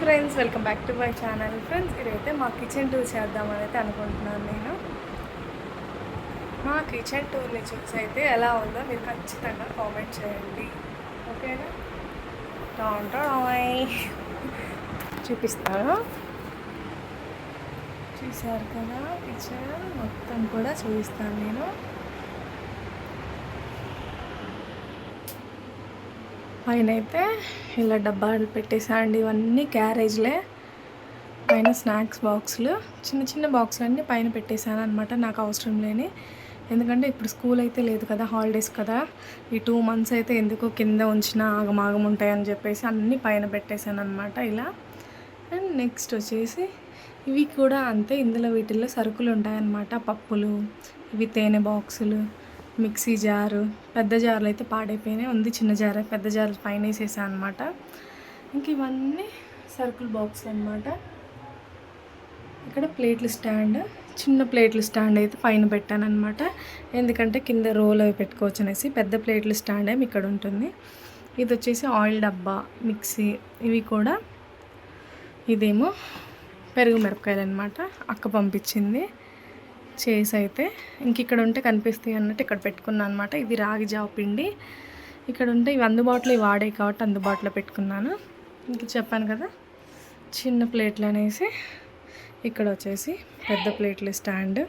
Friends welcome back to my channel friends. ఇదైతే మా kitchen tour చేద్దామని అయితే అనుకుంటున్నాను నేను. మా కిచెన్ టూర్ని చూసి అయితే ఎలా ఉందో మీరు ఖచ్చితంగా కామెంట్ చేయండి. ఓకేనా? టాయ్ చూపిస్తాను చూసారు కదా కిచెన్ మొత్తం కూడా చూపిస్తాను నేను. పైన అయితే ఇలా డబ్బాలు పెట్టేసాండి ఇవన్నీ క్యారేజ్లే. పైన స్నాక్స్ బాక్సులు చిన్న చిన్న బాక్సులు అన్నీ పైన పెట్టేశాను అనమాట నాకు అవసరం లేని. ఎందుకంటే ఇప్పుడు స్కూల్ అయితే లేదు కదా హాలిడేస్ కదా. ఈ టూ మంత్స్ అయితే ఎందుకు కింద ఉంచిన ఆగమాగం ఉంటాయని చెప్పేసి అన్నీ పైన పెట్టేశాను అనమాట ఇలా. అండ్ నెక్స్ట్ వచ్చేసి ఇవి కూడా అంతే ఇందులో వీటిల్లో సరుకులు ఉంటాయన్నమాట పప్పులు ఇవి తేనె బాక్సులు. మిక్సీ జారు పెద్ద జార్లు అయితే పాడైపోయినాయి. ఉంది చిన్న జారే పెద్ద జార్లు పైన వేసేసాను అనమాట ఇంక ఇవన్నీ సర్కిల్ బాక్స్ అనమాట ఇక్కడ ప్లేట్ల స్టాండ్ చిన్న ప్లేట్ల స్టాండ్ అయితే పైన పెట్టాను అనమాట ఎందుకంటే కింద రోల్ అవి పెట్టుకోవచ్చు అనేసి పెద్ద ప్లేట్ల స్టాండ్ ఏమి ఇక్కడ ఉంటుంది. ఇది వచ్చేసి ఆయిల్ డబ్బా మిక్సీ ఇవి కూడా ఇదేమో పెరుగు మిరపకాయలు అనమాట అక్క పంపించింది. చేసి అయితే ఇంక ఇక్కడ ఉంటే కనిపిస్తాయి అన్నట్టు ఇక్కడ పెట్టుకున్నాను అనమాట ఇది రాగి జావ పిండి. ఇక్కడ ఉంటే ఇవి అందుబాటులో ఇవి వాడే కాబట్టి అందుబాటులో పెట్టుకున్నాను. ఇంక చెప్పాను కదా చిన్న ప్లేట్లు అనేసి ఇక్కడ వచ్చేసి పెద్ద ప్లేట్ల స్టాండ్.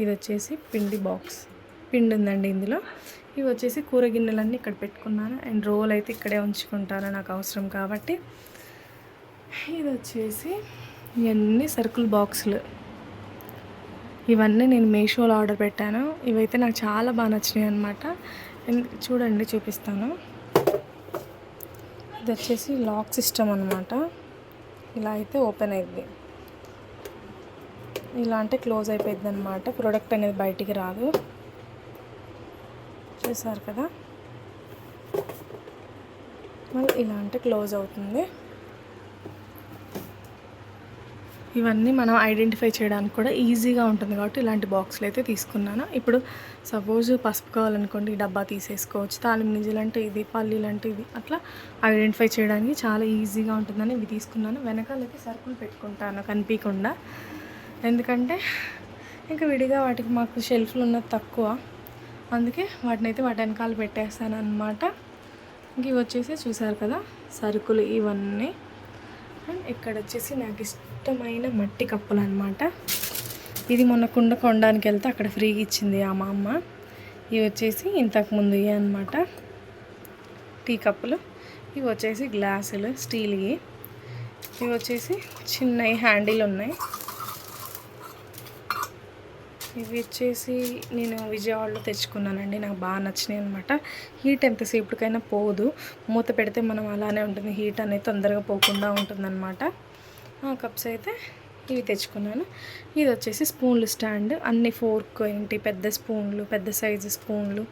ఇది వచ్చేసి పిండి బాక్స్. పిండి ఉందండి ఇందులో. ఇవి వచ్చేసి కూర గిన్నెలన్నీ ఇక్కడ పెట్టుకున్నాను. అండ్ రోల్ అయితే ఇక్కడే ఉంచుకుంటాను నాకు అవసరం కాబట్టి. ఇది వచ్చేసి ఇవన్నీ సర్కిల్ బాక్సులు. ఇవన్నీ నేను మీషోలో ఆర్డర్ పెట్టాను. ఇవైతే నాకు చాలా బాగా నచ్చినాయి అనమాట చూడండి చూపిస్తాను. ఇది వచ్చేసి లాక్ సిస్టమ్ అనమాట ఇలా అయితే ఓపెన్ అయింది ఇలా అంటే క్లోజ్ అయిపోయింది అనమాట ప్రోడక్ట్ అనేది బయటికి రాదు. చూసారు కదా? మళ్ళీ ఇలా అంటే క్లోజ్ అవుతుంది. ఇవన్నీ మనం ఐడెంటిఫై చేయడానికి కూడా ఈజీగా ఉంటుంది కాబట్టి ఇలాంటి బాక్సులు అయితే తీసుకున్నాను. ఇప్పుడు సపోజ్ పసుపు కావాలనుకోండి ఈ డబ్బా తీసేసుకోవచ్చు తాలిం నిజలు అంటే ఇది పల్లీలు అంటే ఇది అట్లా ఐడెంటిఫై చేయడానికి చాలా ఈజీగా ఉంటుందని ఇవి తీసుకున్నాను. వెనకాలైతే సరుకులు పెట్టుకుంటాను కనిపించకుండా. ఎందుకంటే ఇంకా విడిగా వాటికి మాకు షెల్ఫ్లు ఉన్నది తక్కువ. అందుకే వాటిని అయితే వాటి వెనకాల పెట్టేస్తాను అనమాట ఇంక ఇవి వచ్చేసి చూసారు కదా సరుకులు ఇవన్నీ. అండ్ ఇక్కడ వచ్చేసి నాకు ఇష్టమైన మట్టి కప్పులు అనమాట ఇది మొన్న కుండ కొనడానికి వెళ్తే అక్కడ ఫ్రీగా ఇచ్చింది ఆ మా అమ్మ. ఇవి వచ్చేసి ఇంతకుముందు ఇవి అనమాట టీ కప్పులు. ఇవి వచ్చేసి గ్లాసులు స్టీల్వి. ఇవి వచ్చేసి చిన్నవి హ్యాండిల్ ఉన్నాయి. ఇవి వచ్చేసి నేను విజయవాడలో తెచ్చుకున్నానండి. నాకు బాగా నచ్చినాయి అనమాట హీట్ ఎంతసేపటికైనా పోదు. మూత పెడితే మనం అలానే ఉంటుంది. హీట్ అనేది తొందరగా పోకుండా ఉంటుందన్నమాట. కప్స్ అయితే ఇవి తెచ్చుకున్నాను. ఇది వచ్చేసి స్పూన్లు స్టాండ్. అన్ని ఫోర్క్ ఏంటి? పెద్ద స్పూన్లు పెద్ద సైజు స్పూన్లు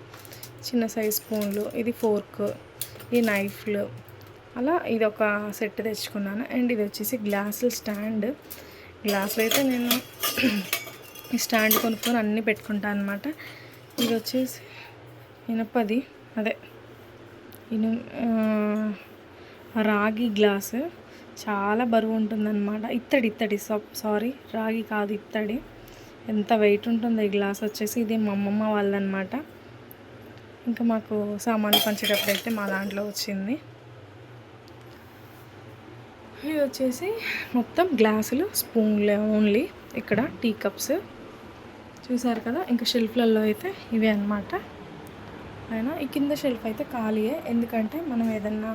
చిన్న సైజు స్పూన్లు ఇది ఫోర్క్ ఈ నైఫ్లు. అలా ఇది ఒక సెట్ తెచ్చుకున్నాను. అండ్ ఇది వచ్చేసి గ్లాసులు స్టాండ్. గ్లాసులు అయితే నేను ఈ స్టాండ్ కొనుక్కొని అన్నీ పెట్టుకుంటాను అనమాట ఇది వచ్చేసి ఇనపది అదే ఇను రాగి గ్లాసు. చాలా బరువు ఉంటుందన్నమాట ఇత్తడి. ఇత్తడి సారీ రాగి కాదు ఇత్తడి. ఎంత వెయిట్ ఉంటుంది ఈ గ్లాస్ వచ్చేసి ఇది మా అమ్మమ్మ వాళ్ళనమాట ఇంకా మాకు సామాన్లు పంచేటప్పుడు అయితే మా దాంట్లో వచ్చింది. ఇది వచ్చేసి మొత్తం గ్లాసులు స్పూన్లు ఓన్లీ ఇక్కడ టీ కప్స్. చూసారు కదా? ఇంకా షెల్ఫ్లలో అయితే ఇవే అనమాట అయినా ఈ కింద షెల్ఫ్ అయితే ఖాళీయే. ఎందుకంటే మనం ఏదన్నా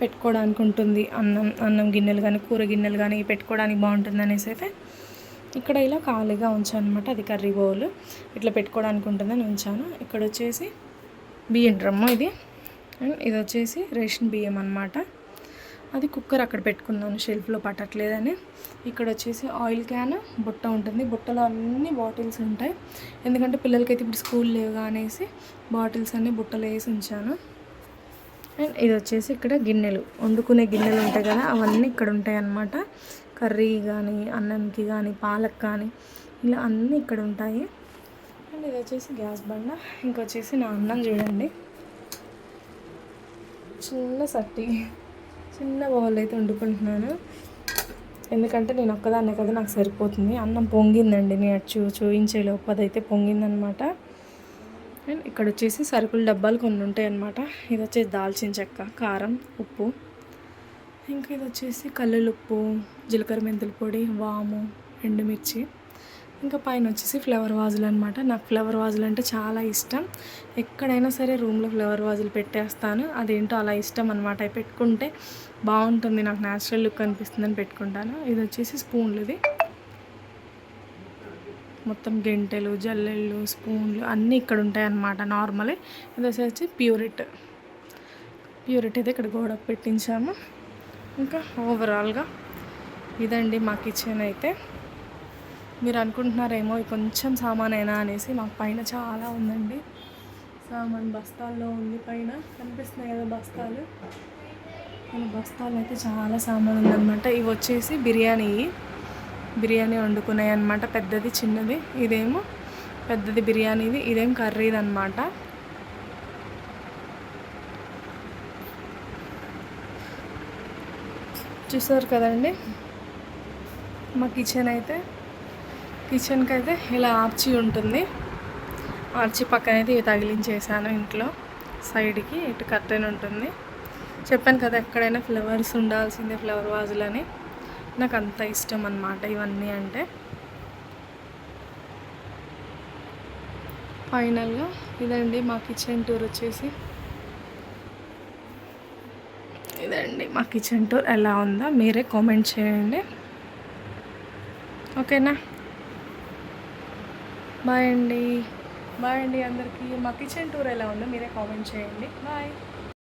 పెట్టుకోవడానికి ఉంటుంది. అన్నం అన్నం గిన్నెలు కానీ కూర గిన్నెలు కానీ పెట్టుకోవడానికి బాగుంటుంది అనేసి అయితే ఇక్కడ ఇలా ఖాళీగా ఉంచాను అనమాట అది కర్రీ బౌల్. ఇట్లా పెట్టుకోవడానికి ఉంటుందని ఉంచాను. ఇక్కడ వచ్చేసి బియ్యం డ్రమ్ము ఇది. అండ్ ఇది వచ్చేసి రేషన్ బియ్యం అనమాట అది కుక్కర్ అక్కడ పెట్టుకున్నాను షెల్ఫ్లో పట్టట్లేదని. ఇక్కడ వచ్చేసి ఆయిల్ క్యాన్ బుట్ట ఉంటుంది. బుట్టలో అన్ని బాటిల్స్ ఉంటాయి. ఎందుకంటే పిల్లలకైతే ఇప్పుడు స్కూల్ లేవుగా అనేసి బాటిల్స్ అన్ని బుట్టలో వేసి ఉంచాను. అండ్ ఇది వచ్చేసి ఇక్కడ గిన్నెలు. వండుకునే గిన్నెలు ఉంటాయి కదా అవన్నీ ఇక్కడ ఉంటాయి అన్నమాట. కర్రీ కానీ అన్నంకి కానీ పాలకు కానీ ఇలా అన్నీ ఇక్కడ ఉంటాయి. అండ్ ఇది వచ్చేసి గ్యాస్ బండ ఇంకొచ్చేసి నా అన్నం చూడండి. చిన్న సట్టి. చిన్న బౌల్ అయితే వండుకుంటున్నాను. ఎందుకంటే నేను ఒక్కదాన్నే కదా నాకు సరిపోతుంది. అన్నం పొంగిందండి నేను అటు చూ చూయించే అదైతే పొంగిందనమాట. అండ్ ఇక్కడ వచ్చేసి సరుకుల డబ్బాలు కొన్ని ఉంటాయి అన్నమాట ఇది వచ్చేసి దాల్చిన చెక్క కారం ఉప్పు. ఇంకా ఇది వచ్చేసి కల్లులుప్పు జీలకర్ర మెంతుల పొడి వాము ఎండుమిర్చి. ఇంకా పైన వచ్చేసి ఫ్లవర్ వాజులు అనమాట నాకు ఫ్లవర్ వాజులు అంటే చాలా ఇష్టం. ఎక్కడైనా సరే రూమ్లో ఫ్లవర్ వాజులు పెట్టేస్తాను. అదేంటో అలా ఇష్టం అనమాట అవి పెట్టుకుంటే బాగుంటుంది. నాకు న్యాచురల్ లుక్ అనిపిస్తుందని పెట్టుకుంటాను. ఇది వచ్చేసి స్పూన్లు ఇది మొత్తం గెంటెలు జల్లెళ్ళు స్పూన్లు అన్నీ ఇక్కడ ఉంటాయన్నమాట నార్మలే. ఇది వచ్చేసి ప్యూరిట్. ప్యూరిట్ అయితే ఇక్కడ గోడకు పెట్టించాము. ఇంకా ఓవరాల్గా ఇదండి మా కిచెన్ అయితే. మీరు అనుకుంటున్నారేమో కొంచెం కొంచెం అయినా అనేసి మాకు పైన చాలా ఉందండి. సామాన్ బస్తాల్లో ఉంది పైన. కనిపిస్తున్నాయి కదా బస్తాలు? మన బస్తాలు అయితే చాలా సామాన్ ఉందన్నమాట ఇవి వచ్చేసి బిర్యానీ. బిర్యానీ వండుకున్నాయి అనమాట పెద్దది చిన్నది. ఇదేమో పెద్దది బిర్యానీది. ఇదేం కర్రీది అనమాట చూసారు కదండి? మా కిచెన్ అయితే కిచెన్కి అయితే ఇలా ఆర్చి ఉంటుంది. ఆర్చి పక్కన అయితే ఇవి తగిలించేసాను ఇంట్లో. సైడ్కి ఇటు కర్టెన్ ఉంటుంది. చెప్పాను కదా ఎక్కడైనా ఫ్లవర్స్ ఉండాల్సిందే ఫ్లవర్ వాజులని. నాకు అంత ఇష్టం అన్నమాట ఇవన్నీ అంటే. ఫైనల్గా ఇదండి మా కిచెన్ టూర్ వచ్చేసి. ఇదండి మా కిచెన్ టూర్ ఎలా ఉందో? మీరే కామెంట్ చేయండి. ఓకేనా? బాయ్ అండి. బాయ్ అండి అందరికీ. మా కిచెన్ టూర్ ఎలా ఉందో మీరే కామెంట్ చేయండి. బాయ్